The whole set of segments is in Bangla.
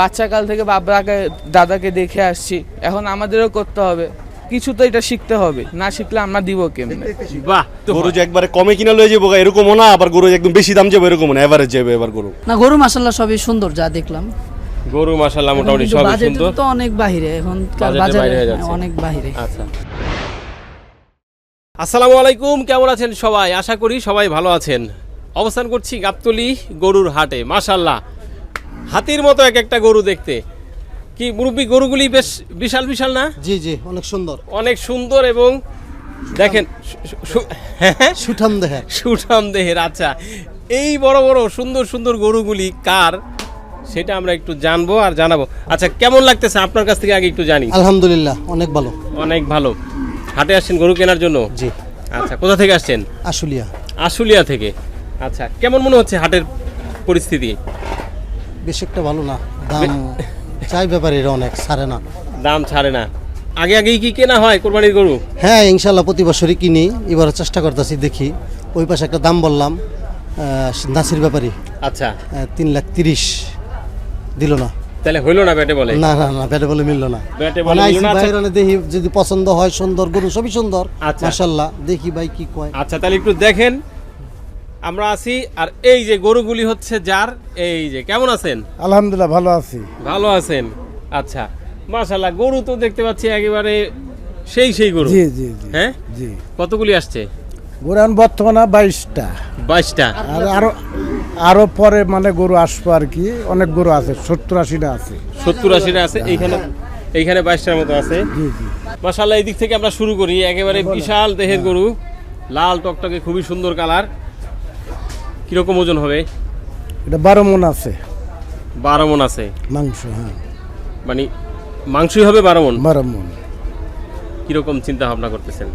বাচ্চাকাল থেকে বাবাকে দাদাকে দেখে আসছি। এখন আমাদেরও করতে হবে। কিছু তো এটা শিখতে হবে। না শিখলে আমরা দিব কেমনে? বাহ গরু যে একবারে কমে কিনা লয়ে যাব গা, এরকমও না আবার গরু একদম বেশি দাম যাবে এরকম না এভারেজ যাবে এবার গরু। না গরু মাসাল্লাহ সবই সুন্দর যা দেখলাম। গরু মাশাল্লাহ মোটামুটি সবই সুন্দর। তো অনেক বাহিরে এখন বাজারে বাইরে। অনেক বাহিরে। আচ্ছা। আসসালামু আলাইকুম কেমন আছেন সবাই? আশা করি সবাই ভালো আছেন। অবস্থান করছি গাবতলি গরুর হাটে মাশাল্লাহ হাতির মতো এক একটা গরু দেখতে। কি মুরব্বী গরুগুলি বেশ বিশাল বিশাল না? জি জি অনেক সুন্দর। অনেক সুন্দর এবং দেখেন সু- হ্যাঁ সুঠাম দেহের সুঠাম দেহের আচ্ছা। এই বড় বড় সুন্দর সুন্দর গরুগুলি কার? সেটা আমরা একটু জানব আর জানাব। আচ্ছা কেমন লাগতেছে? আপনার কাছ থেকে আগে একটু জানি। আলহামদুলিল্লাহ অনেক ভালো। অনেক ভালো। হাটে আসছেন গরু কেনার জন্য? জি। আচ্ছা কোথা থেকে আসছেন? আশুলিয়া। আশুলিয়া থেকে। আচ্ছা কেমন মনে হচ্ছে হাটের পরিস্থিতি? বেশ একটা ভালো না। দাম চাই ব্যাপারীরা অনেক ছাড়ে না। দাম ছাড়ে না। আগে আগেই কি কেনা হয় কোরবানির গরু? হ্যাঁ ইনশাল্লাহ প্রতি বছরই কিনি। এবার চেষ্টা করতেছি দেখি। ওই পাশে একটা দাম বললাম নাসির ব্যাপারী। আচ্ছা। তিন লাখ তিরিশ। দিল না। তাহলে হইল না ব্যাটে বলে? না না না ব্যাটে বলে মিললো না। ব্যাটে বলে মানে মিললো না, আচ্ছা। বাইরে দেখি যদি পছন্দ হয় সুন্দর গরু সবই সুন্দর। আচ্ছা। মাসাল্লাহ দেখি ভাই কি কয়। আচ্ছা তাহলে একটু দেখেন আমরা আছি আর এই যে গরুগুলি হচ্ছে যার এই যে কেমন আছেন? আলহামদুলিল্লাহ ভালো আছি। ভালো আছেন? আচ্ছা মাশাল্লাহ গরু তো দেখতে পাচ্ছি একেবারে সেই সেই গরু। জি জি জি। হ্যাঁ? জি। কতগুলি আসছে? গোরান বর্তমানে বাইশটা। বাইশটা। আর আরও আরও পরে মানে গরু আসব আর কি অনেক গরু আছে সত্তর আশিটা আছে। সত্তর আশিটা আছে এইখানে এইখানে বাইশটার মতো আছে। জি জি। মাশাল্লাহ এই দিক থেকে আমরা শুরু করি একেবারে বিশাল দেহের গরু। লাল টকটকে খুবই সুন্দর কালার। কীরকম ওজন হবে? এটা বারো মন আছে। বারো মন আছে? মাংস হ্যাঁ। মানে মাংসই হবে বারো মন? বারো মন। কীরকম চিন্তা ভাবনা করতেছেন?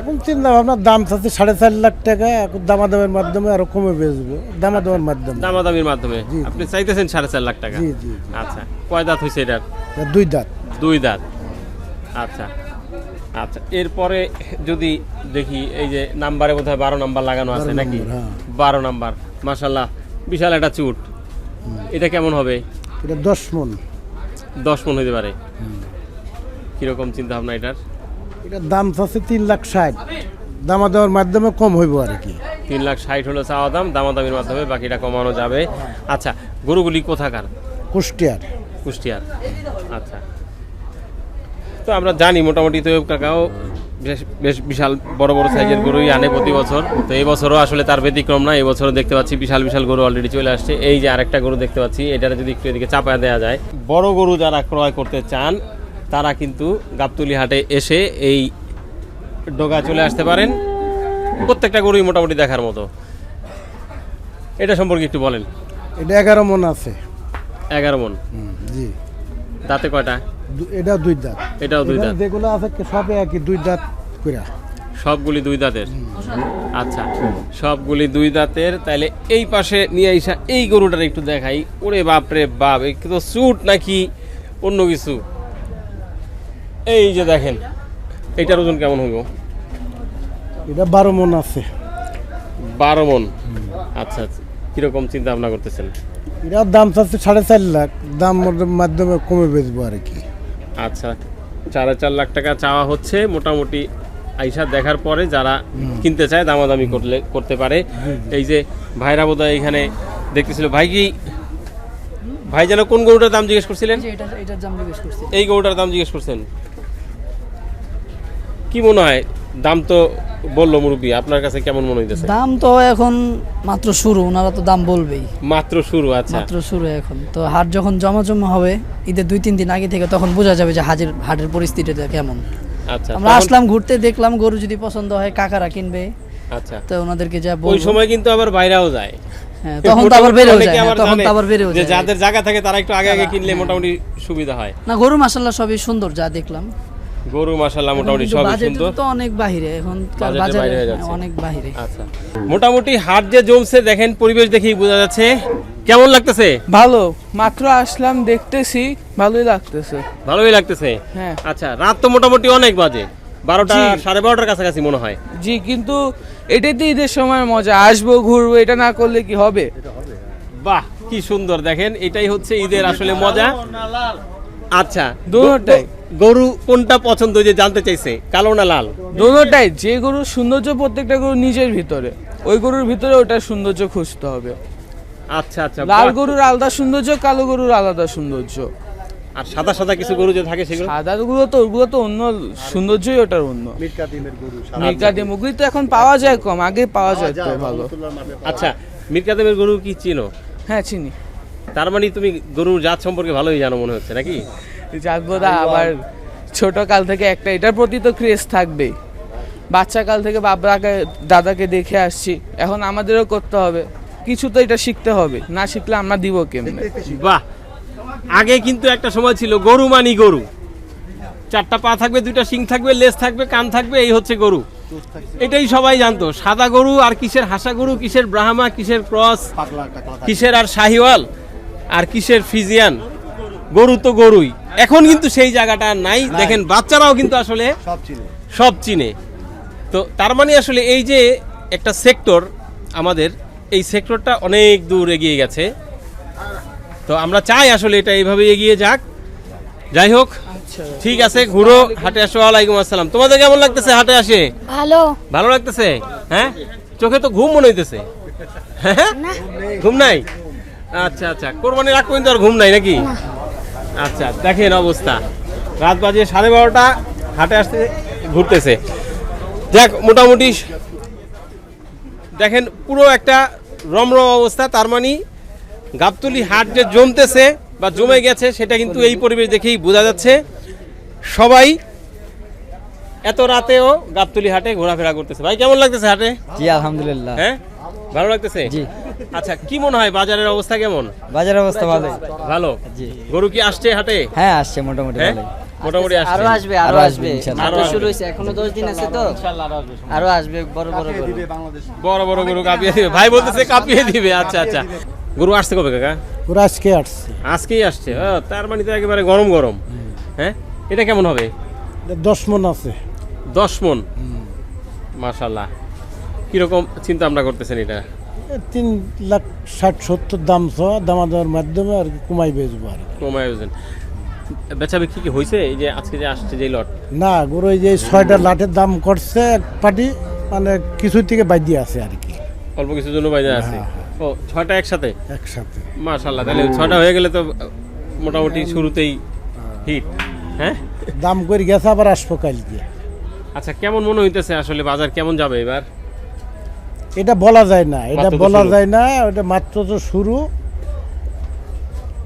এখন চিন্তা ভাবনা দাম চাচ্ছে সাড়ে চার লাখ টাকা এখন দামাদামের মাধ্যমে আরও কমে বেচবো। দামাদামের মাধ্যমে। দামা দামাদামির মাধ্যমে। আপনি চাইতেছেন সাড়ে চার লাখ টাকা? জি। আচ্ছা কয় দাঁত হয়েছে এটার? এটা দুই দাঁত। দুই দাঁত। আচ্ছা আচ্ছা এরপরে যদি দেখি এই যে নাম্বারে বোধহয় বারো নাম্বার লাগানো আছে নাকি? হ্যাঁ। বারো নাম্বার। মাসাল্লাহ বিশাল একটা চুট। এটা কেমন হবে? এটা দশ মন। দশ মন হতে পারে। কীরকম চিন্তা ভাবনা এটার? এটার দাম চাচ্ছে তিন লাখ ষাট। দামাদামের মাধ্যমে কম হইব আর কি। তিন লাখ ষাট হলো চাওয়া দাম দামাদামির মাধ্যমে বাকিটা কমানো যাবে। আচ্ছা গরুগুলি কোথাকার? কুষ্টিয়ার। কুষ্টিয়ার। আচ্ছা। তো আমরা জানি মোটামুটি তো কাকাও বেশ বেশ বিশাল বড় বড় সাইজের গরুই আনে প্রতি বছর। তো এই বছরও আসলে তার ব্যতিক্রম না এই বছরও দেখতে পাচ্ছি বিশাল বিশাল গরু অলরেডি চলে আসছে। এই যে আরেকটা গরু দেখতে পাচ্ছি এটার যদি একটু এদিকে চাপা দেওয়া যায়। বড় গরু যারা ক্রয় করতে চান তারা কিন্তু গাবতলি হাটে এসে এই ডোগা চলে আসতে পারেন। প্রত্যেকটা গরুই মোটামুটি দেখার মতো। এটা সম্পর্কে একটু বলেন। এটা এগারো মন আছে। এগারো মন? জি। তাতে কয়টা? এটাও দুই দাঁত। এটাও দুই দাঁত। যেগুলো আছে সবে একই দুই দাঁত কইরা। সবগুলি দুই দাঁতের? আচ্ছা সবগুলি দুই দাঁতের। তাইলে এই পাশে নিয়ে আইসা এই গরুটার একটু দেখাই। ওরে বাপ রে বাপ এ তো স্যুট নাকি? অন্য কিছু। এই যে দেখেন এইটার ওজন কেমন হইব? এটা বারো মন আছে। বারো মন? আচ্ছা আচ্ছা। কীরকম চিন্তা ভাবনা করতেছেন? এটার দাম চাচ্ছে সাড়ে চার লাখ। দাম মাধ্যমে কমে বেচবো আর কি। আচ্ছা সাড়ে চার লাখ টাকা চাওয়া হচ্ছে। মোটামুটি আইসা দেখার পরে যারা কিনতে চায় দামাদামি করলে করতে পারে। এই যে ভাইরা বোধহয় এখানে দেখতেছিল। ভাই কি ভাই যেন কোন গরুটার দাম জিজ্ঞেস করছিলেন? এই গরুটার দাম জিজ্ঞেস করছেন। কি মনে হয় দাম তো বলল মুরব্বী আপনার কাছে কেমন মনে হইতেছে? দাম তো এখন মাত্র শুরু ওনারা তো দাম বলবেই। মাত্র শুরু আচ্ছা। মাত্র শুরু এখন। তো হাট যখন জমাজমা হবে ঈদের দুই তিন দিন আগে থেকে তখন বোঝা যাবে যে হাটের হাটের পরিস্থিতিটা কেমন। আচ্ছা আমরা আসলাম ঘুরতে দেখলাম গরু যদি পছন্দ হয় কাকারা কিনবে। আচ্ছা। তো ওনাদেরকে যা ওই সময় কিন্তু আবার বাইরেও যায়। হ্যাঁ, তখন তো আবার মোটামুটি বেড়েও যায় হ্যাঁ, তখন তো আবার বেড়েও যে যায়। যাদের জায়গা থাকে তারা একটু আগে আগে কিনলে মোটামুটি সুবিধা হয়। না গরু মাসাল্লাহ সবই সুন্দর যা দেখলাম। গরু মাশাল্লাহ মোটামুটি বাজেট সুন্দর। তো অনেক বাহিরে এখন বাজারে বাইরে। অনেক বাহিরে। আচ্ছা। মোটামুটি হাট যে জমছে দেখেন পরিবেশ দেখেই বোঝা যাচ্ছে। কেমন লাগতেছে? ভালো। মাত্র আসলাম দেখতেছি ভালোই লাগতেছে। ভালোই লাগতেছে? হ্যাঁ। আচ্ছা রাত তো মোটামুটি অনেক বাজে। বারোটা সাড়ে বারোটার কাছাকাছি মনে হয়। জি কিন্তু এটাই তো ঈদের সময় মজা। আসব ঘুরবো এটা না করলে কি হবে? বাহ কি সুন্দর। দেখেন এটাই হচ্ছে ঈদের আসলে মজা। আচ্ছা দুটোটাই। গরু কোনটা পছন্দ যে জানতে চাইছে কালো না লাল? দোনোটাই যে গরুর সৌন্দর্য প্রত্যেকটা গরু নিজের ভিতরে ওই গরুর ভিতরে ওটার সৌন্দর্য খুঁজতে হবে। আচ্ছা আচ্ছা লাল গরুর আলাদা সৌন্দর্য কালো গরুর আলাদা সৌন্দর্য। আর সাদা সাদা কিছু গরু যে থাকে সেগুলো? সাদা গুলো তো ওগুলো তো অন্য সৌন্দর্যই ওটার অন্য। মির্কা ডিম ওগুলি তো এখন পাওয়া যায় কম আগে পাওয়া যায় তো ভালো আচ্ছা মিরকাদেবের গরু কি চিনো? হ্যাঁ চিনি। তার মানে তুমি গরুর জাত সম্পর্কে ভালোই জানো মনে হচ্ছে নাকি? না আবার ছোট কাল থেকে একটা এটার প্রতি তো ক্রেজ থাকবেই। বাচ্চা কাল থেকে বাবাকে দাদাকে দেখে আসছি। এখন আমাদেরও করতে হবে। কিছু তো এটা শিখতে হবে। না শিখলে আমরা দিব কেমনে? বাহ! আগে কিন্তু একটা সময় ছিল গরু মানি গরু। চারটা পা থাকবে দুইটা শিং থাকবে লেজ থাকবে কান থাকবে এই হচ্ছে গরু। এটাই সবাই জানতো। সাদা গরু আর কিসের হাসা গরু কিসের ব্রাহ্মা কিসের ক্রস কিসের আর শাহিওয়াল? আর কিসের ফিজিয়ান? গরু তো গরুই। এখন কিন্তু সেই জায়গাটা আর নাই। দেখেন বাচ্চারাও কিন্তু আসলে সব চিনে। তো তার মানে আসলে এই যে একটা সেক্টর আমাদের এই সেক্টরটা অনেক দূর এগিয়ে গেছে। তো আমরা চাই আসলে এটা এইভাবে এগিয়ে যাক। যাই হোক ঠিক আছে ঘুরো হাটে আসো ওয়ালাইকুম আসসালাম। তোমাদের কেমন লাগতেছে হাটে আসে? ভালো। ভালো লাগতেছে? হ্যাঁ? চোখে তো ঘুম মনে হইতেছে। হ্যাঁ? ঘুম নাই? আচ্ছা আচ্ছা। কোরবানির আগ পর্যন্ত আর ঘুম নাই নাকি? আচ্ছা দেখেন অবস্থা। রাত বাজে সাড়ে বারোটা হাটে আসতে ঘুরতেছে। যাক মোটামুটি দেখেন পুরো একটা রমরম অবস্থা। তার মানে গাবতলি হাট যে জমতেছে বা জমে গেছে সেটা কিন্তু এই পরিবেশ দেখেই বোঝা যাচ্ছে। সবাই এত রাতেও গাবতলি হাটে ঘোরাফেরা করতেছে। ভাই কেমন লাগতেছে হাটে? জি আলহামদুলিল্লাহ। হ্যাঁ? ভালো লাগতেছে? জি। আচ্ছা কি মনে হয় বাজারের অবস্থা কেমন? বাজার অবস্থা ভালো ভালো? জি। গরু কি আসছে হাটে? হ্যাঁ আসছে মোটামুটি হ্যাঁ? ভালোই। মোটামুটি আসছে। আরও আসবে আরও আসবে, মাত্র আরও শুরু হয়েছে এখনও দশ দিন আছে তো। ইনশাআল্লাহ আরও আসবে। আরও আসবে বড় বড় গরু। বড় বড় গরু কাঁপিয়ে দিবে। ভাই বলতেছে কাঁপিয়ে দিবে। আচ্ছা আচ্ছা। গরু আসছে কবে কাকা? ওরা আজকে আসছে। আজকেই আসছে। তার মানে তো একেবারে গরম গরম। হ্যাঁ? এটা কেমন হবে? দশ মন আছে। দশ মন? মাশাল্লাহ কীরকম চিন্তা ভাবনা করতেছেন এটা? তিন লাখ ষাট সত্তর দাম চাওয়া দামা দেওয়ার মাধ্যমে আর কি কমাই বেচবো আর কি। কমায় ওজন বেচা বিক্রি কি হয়েছে এই যে আজকে যে আসছে যে লট। না গরু এই যে ছয়টা লাঠের দাম করছে এক পাটি মানে কিছু থেকে বাইদিয়ে আছে আর কি। অল্প কিছুর জন্য বাইরে আছে। ও ছয়টা একসাথে? একসাথে। মাশাল্লাহ তাহলে ছয়টা হয়ে গেলে তো মোটামুটি শুরুতেই হিট হ্যাঁ? দাম করে গেছে আবার আসব কালকে আচ্ছা কেমন মনে হইতেছে আসলে বাজার? কেমন যাবে এবার? এটা বলা যায় না এটা বলা যায় না ওটা মাত্র তো শুরু।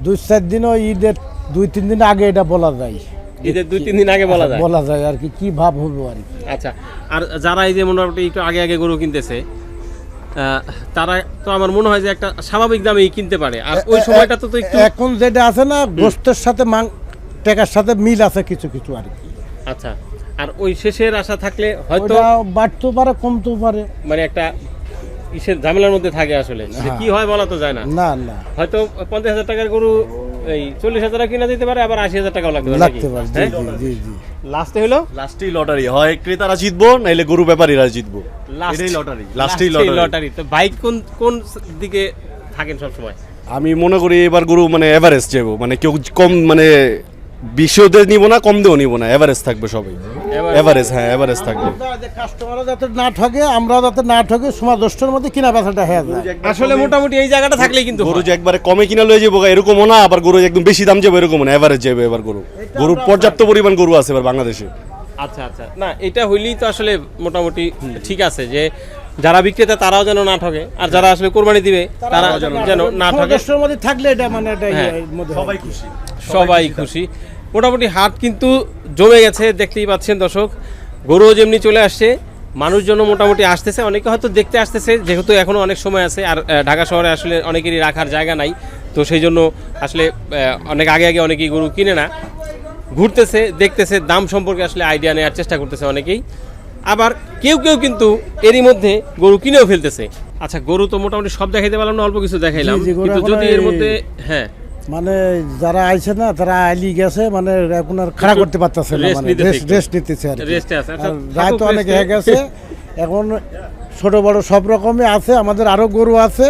দুই চার দিনও ঈদের দুই তিন দিন আগে এটা বলা যায়। ঈদের দুই তিন দিন আগে বলা যায়? বলা যায় আর কি কি ভাব হবে আর কি। আচ্ছা আর যারা এই যে মোটামুটি একটু আগে আগে গরু কিনতেছে তারা তো আমার মনে হয় যে একটা স্বাভাবিক দামেই কিনতে পারে। আর ওই সময়টা তো তো একটু এখন যেটা আছে না গোস্তের সাথে মাং টাকার সাথে মিল আছে কিছু কিছু আর কি। আচ্ছা আর ওই শেষের আশা থাকলে হয়তো বাড়তেও পারে কমতেও পারে। মানে একটা ইসের ঝামেলার মধ্যে থাকে আসলে। যে কি হয় বলা তো যায় না। না না। হয়তো পঞ্চাশ হাজার টাকার গরু এই চল্লিশ হাজার টাকা কিনা দিতে পারে আবার আশি হাজার টাকাও লাগতে পারে? লাগতে পারে জি হ্যাঁ? জি জি জি লাস্টে হলো? লাস্টেই লটারি হয় ক্রেতারা জিতবো নাইলে গরু ব্যাপারীরা জিতবো। এটাই লটারি লাস্টেই লটারি লটারি তো বাইক কোন কোন দিকে থাকেন সব সময় আমি মনে করি এবার গরু মানে এভারেজ যাব। মানে কেউ কম মানে বেশিও নিব না কম দিয়েও নিব না। এভারেজ থাকবে সবাই। এভারেজ হ্যাঁ এভারেজ থাকবে। কাস্টমাররা যাতে না ঠকে আমরা যাতে না ঠকে সময় দশটার মধ্যে কিনা বেচাটা হয়ে যায়। আসলে মোটামুটি এই জায়গাটা থাকলেই কিন্তু গরু যে একবারে কমে কিনা লয়ে যাব এরকমও না আবার গরু একদম বেশি দাম যাবে এরকম না এভারেজ যাবে এবার গরু। গরুর পর্যাপ্ত পরিমাণ গরু আছে এবার বাংলাদেশে। আচ্ছা আচ্ছা। না এটা হইলেই তো আসলে মোটামুটি ঠিক আছে যে যারা বিক্রেতা তারাও যেন না ঠকে আর যারা আসলে কোরবানি দিবে তারা যেন না ঠকে মধ্যে থাকলে এটা মানে এটা হ্যাঁ। সবাই খুশি। সবাই খুশি। মোটামুটি হাট কিন্তু জমে গেছে দেখতেই পাচ্ছেন দর্শক। গরুও যেমনি চলে আসছে মানুষজন মোটামুটি আসতেছে। অনেকে হয়তো দেখতে আসতেছে যেহেতু এখনও অনেক সময় আছে আর ঢাকা শহরে আসলে অনেকেরই রাখার জায়গা নাই। তো সেই জন্য আসলে অনেক আগে আগে অনেকেই গরু কিনে না। ঘুরতেছে দেখতেছে দাম সম্পর্কে আসলে আইডিয়া নেওয়ার চেষ্টা করতেছে অনেকেই। আবার কেউ কেউ কিন্তু এরই মধ্যে গরু কিনেও ফেলতেছে। আচ্ছা গরু তো মোটামুটি সব দেখাইতে পারলাম না অল্প কিছু দেখাইলাম। কিন্তু এখন যদি এর মধ্যে হ্যাঁ। মানে যারা আইছে না তারা আইলি গেছে মানে এখন আর খাড়া করতে পারতেছে না মানে রেস্ট রেস্ট নিতেছে আর। রেস্টে আছে। আচ্ছা, রাত থাকুক অনেক হয়ে গেছে। এখন ছোট বড় সব রকমই আছে আমাদের আরও গরু আছে।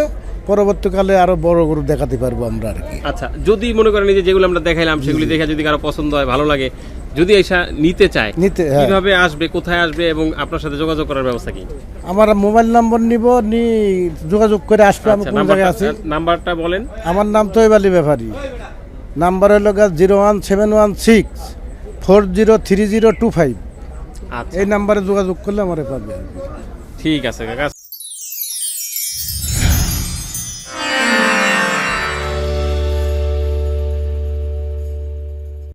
পরবর্তীকালে আরও বড় গরু দেখাতে পারব আমরা আর কি। আচ্ছা যদি মনে করেন যে যেগুলো আমরা দেখাইলাম সেগুলি দেখে যদি কারও পছন্দ হয় ভালো লাগে যদি এসা নিতে চায় নিতে হ্যাঁ। কীভাবে আসবে কোথায় আসবে এবং আপনার সাথে যোগাযোগ করার ব্যবস্থা কি? আমার মোবাইল নম্বর নিব নি যোগাযোগ করে আসবে আমি আচ্ছা কোন জায়গায় আছি। নাম্বারটা বলেন। আমার নাম তৈব আলী ব্যাপারী। নাম্বার হলো zero one seven one six four zero three zero two five. আচ্ছা। এই নাম্বারে যোগাযোগ করলে আমার পাবে। ঠিক আছে কাকা।